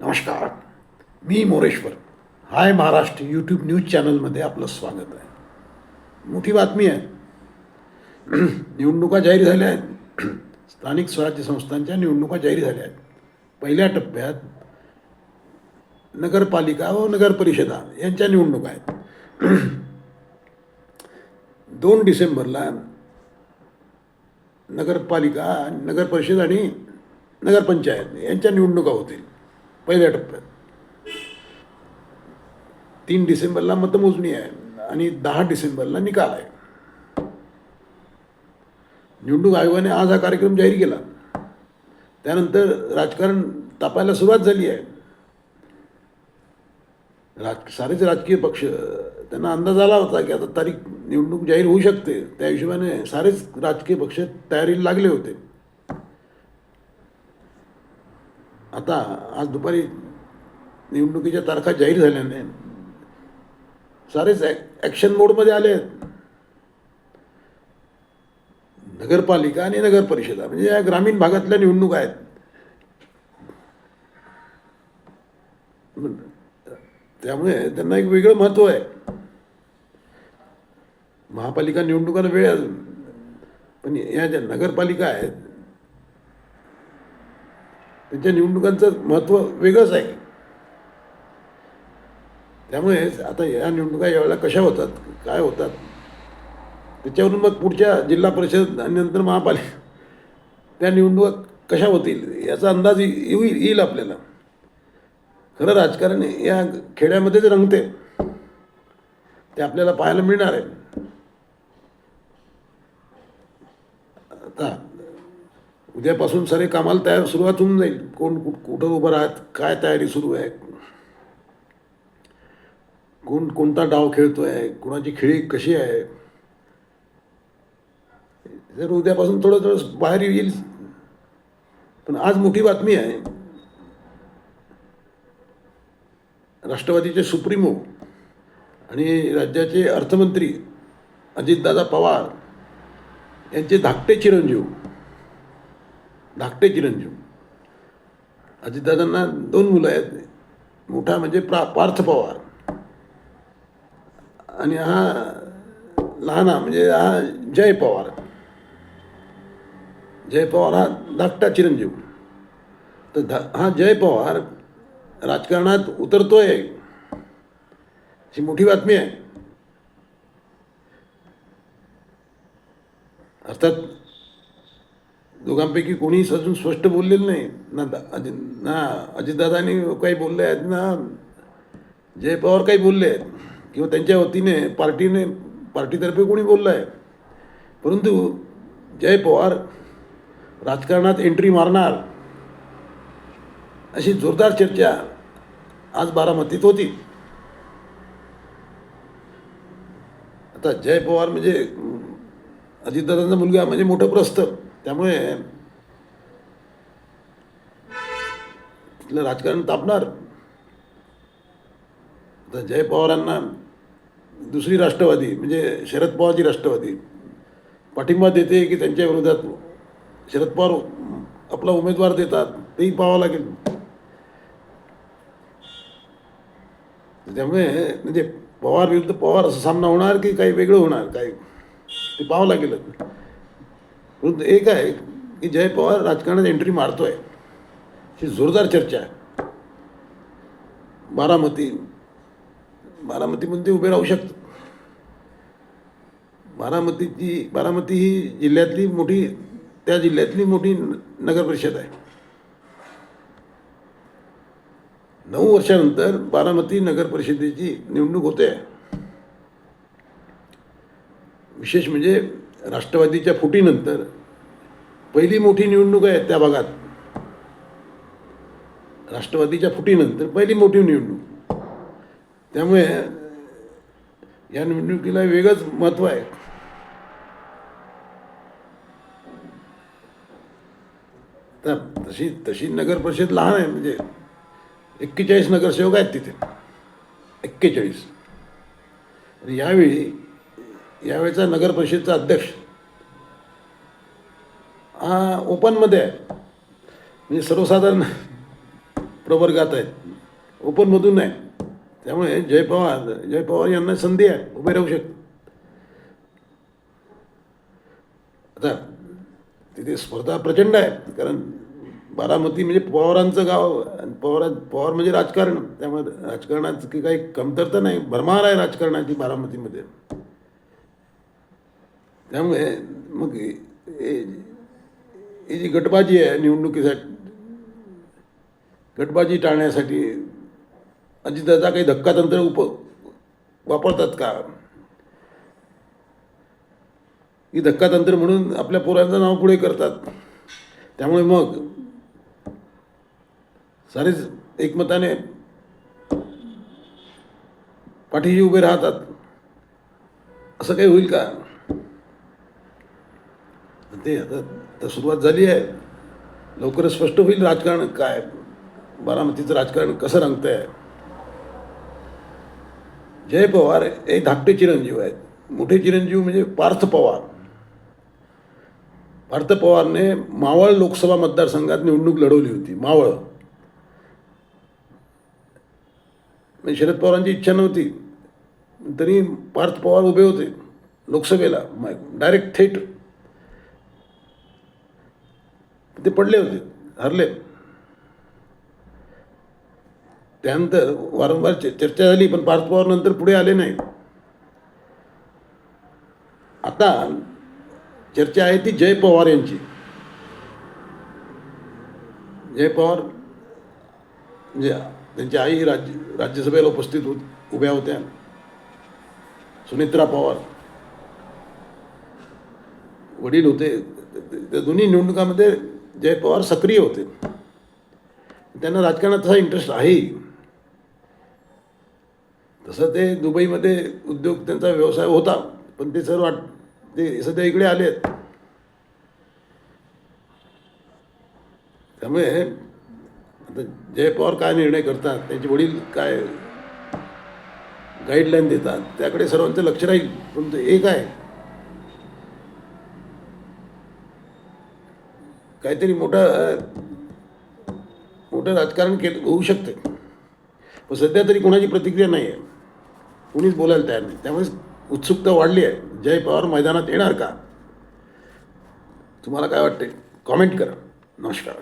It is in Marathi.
नमस्कार. मी Moreshwar. Hi Maharashtra YouTube news चॅनलमध्ये आपलं स्वागत आहे. मोठी बातमी आहे. निवडणुका जाहीर झाल्या आहेत. स्थानिक स्वराज्य संस्थांच्या निवडणुका जाहीर झाल्या आहेत. पहिल्या टप्प्यात नगरपालिका व नगरपरिषदा यांच्या निवडणुका आहेत. दोन डिसेंबरला नगरपालिका नगरपरिषद आणि नगरपंचायत यांच्या निवडणुका होतील. पहिल्या टप्प्यात. तीन डिसेंबरला मतमोजणी आहे आणि दहा डिसेंबरला निकाल आहे. निवडणूक आयोगाने आज हा कार्यक्रम जाहीर केला. त्यानंतर राजकारण तापायला सुरुवात झाली आहे. राज सारेच राजकीय पक्ष त्यांना अंदाज आला होता की आता तारीख निवडणूक जाहीर होऊ शकते. त्या हिशोबाने सारेच राजकीय पक्ष तयारीला लागले होते. आता आज दुपारी निवडणुकीच्या तारखा जाहीर झाल्याने सारेच ॲक्शन मोडमध्ये आले आहेत. नगरपालिका आणि नगर परिषदा म्हणजे या ग्रामीण भागातल्या निवडणूक आहेत. त्यामुळे त्यांना एक वेगळं महत्त्व आहे. महापालिका निवडणुकांना वेळ अजून. पण या ज्या नगरपालिका आहेत त्यांच्या निवडणुकांचं महत्त्व वेगळंच आहे. त्यामुळे आता या निवडणुका यावेळेला कशा होतात काय होतात? त्याच्यावरून मग पुढच्या जिल्हा परिषद आणि नंतर महापालिका त्या निवडणुका कशा होतील याचा अंदाज येऊ येईल आपल्याला. खरं राजकारण या खेड्यामध्येच रंगते. ते आपल्याला पाहायला मिळणार आहे. आता उद्यापासून सारे कामाला तयार सुरुवात होऊन जाईल. कोण कुठ कुठं उभं राहत काय तयारी सुरू आहे? कोण कोणता डाव खेळतोय? कोणाची खेळी कशी आहे? जर उद्यापासून थोडं थोडं बाहेर येईल. पण आज मोठी बातमी आहे. राष्ट्रवादीचे सुप्रीमो आणि राज्याचे अर्थमंत्री अजितदादा पवार यांचे धाकटे चिरंजीव धाकटे चिरंजीव. अजितदादांना दोन मुलं आहेत. मोठा म्हणजे प्रा पार्थ पवार. आणि हा लहाना म्हणजे हा जय पवार. जय पवार हा धाकटा चिरंजीव. तर धा हा जय पवार राजकारणात उतरतोय. ही मोठी बातमी आहे. अर्थात दोघांपैकी कोणीच अजून स्पष्ट बोललेलं नाही. ना अजित ना अजितदादांनी काही बोलले आहेत ना जय पवार काही बोलले आहेत. किंवा त्यांच्या वतीने पार्टीने पार्टीतर्फे कोणी बोललं आहे. परंतु जय पवार राजकारणात एंट्री मारणार अशी जोरदार चर्चा आज बारामतीत होती. आता जय पवार म्हणजे अजितदादांचा मुलगा म्हणजे मोठं प्रस्थ. त्यामुळे तिथलं राजकारण तापणार. आता जय पवारांना दुसरी राष्ट्रवादी म्हणजे शरद पवारची राष्ट्रवादी. पाठिंबा देते की त्यांच्या विरोधात शरद पवार आपला उमेदवार देतात तेही पाहावं लागेल. त्यामुळे म्हणजे पवार विरुद्ध पवार असं सामना होणार की काही वेगळं होणार काही ते पाहावं लागेल परंतु एक आहे की जय पवार राजकारणात एंट्री मारतोय. ही जोरदार चर्चा आहे. बारामती बारामतीमध्ये उभे राहू शकतात बारामतीची बारामती ही जिल्ह्यातली मोठी त्या जिल्ह्यातली मोठी नगर परिषद आहे. नऊ वर्षानंतर बारामती नगर परिषदेची निवडणूक होते. विशेष म्हणजे राष्ट्रवादीच्या फुटीनंतर पहिली मोठी निवडणूक आहे त्या भागात. राष्ट्रवादीच्या फुटीनंतर पहिली मोठी निवडणूक. त्यामुळे या निवडणुकीला वेगळंच महत्त्व आहे. तर तशी तशी नगर परिषद लहान आहे म्हणजे एक्केचाळीस नगरसेवक आहेत तिथे. एक्केचाळीस. यावेळी यावेळेचा नगर परिषदचा अध्यक्ष. हा ओपनमध्ये आहे. म्हणजे सर्वसाधारण प्रवर्गात आहेत. ओपनमधून नाही. त्यामुळे जय पवार जय पवार यांना संधी आहे. उभे राहू शकते. आता तिथे स्पर्धा प्रचंड आहे. कारण बारामती म्हणजे पवारांचं गाव पवार पवार म्हणजे राजकारण. त्यामुळे राजकारणात काही कमतरता नाही. भरमार आहे राजकारणाची बारामतीमध्ये. त्यामुळे मग ही जी गटबाजी आहे निवडणुकीसाठी गटबाजी टाळण्यासाठी अजितदादा काही धक्कातंत्र उप वापरतात का? ही धक्कातंत्र म्हणून आपल्या पोरांचं नाव पुढे करतात. त्यामुळे मग सारेच एकमताने पाठीशी उभे राहतात. असं काही होईल का? ते आता आता सुरुवात झाली आहे. लवकरच स्पष्ट होईल राजकारण काय बारामतीचं राजकारण कसं रंगतं आहे जय पवार हे धाकटे चिरंजीव आहेत. मोठे चिरंजीव म्हणजे पार्थ पवार. पार्थ पवारने मावळ लोकसभा मतदारसंघात निवडणूक लढवली होती मावळ. म्हणजे शरद पवारांची इच्छा नव्हती. तरी पार्थ पवार उभे होते लोकसभेला. डायरेक्ट थेट ते पडले होते हरले. त्यानंतर वारंवार चर्चा झाली पण पार्थ पवार नंतर पुढे आले नाही आता चर्चा आहे ती जय पवार यांची. जय पवार म्हणजे त्यांची आई राज्य राज्यसभेला उपस्थित होत उभ्या होत्या. सुनित्रा पवार. वडील होते. त्या दोन्ही निवडणुकामध्ये जय पवार सक्रिय होते. त्यांना राजकारणात तसा इंटरेस्ट आहे. तसं ते दुबईमध्ये उद्योग त्यांचा व्यवसाय होता पण ते सर्व ते सध्या इकडे आले आहेत. त्यामुळे आता जय पवार काय निर्णय करतात त्यांचे वडील काय गाईडलाईन देतात त्याकडे सर्वांचं लक्ष राहील. पण हे काय काहीतरी मोठं मोठं राजकारण केलं होऊ शकतं. पण सध्या तरी कोणाची प्रतिक्रिया नाही आहे. कोणीच बोलायला तयार नाही. त्यामुळे उत्सुकता वाढली आहे. जय पवार मैदानात येणार का? तुम्हाला काय वाटते कॉमेंट करा. नमस्कार.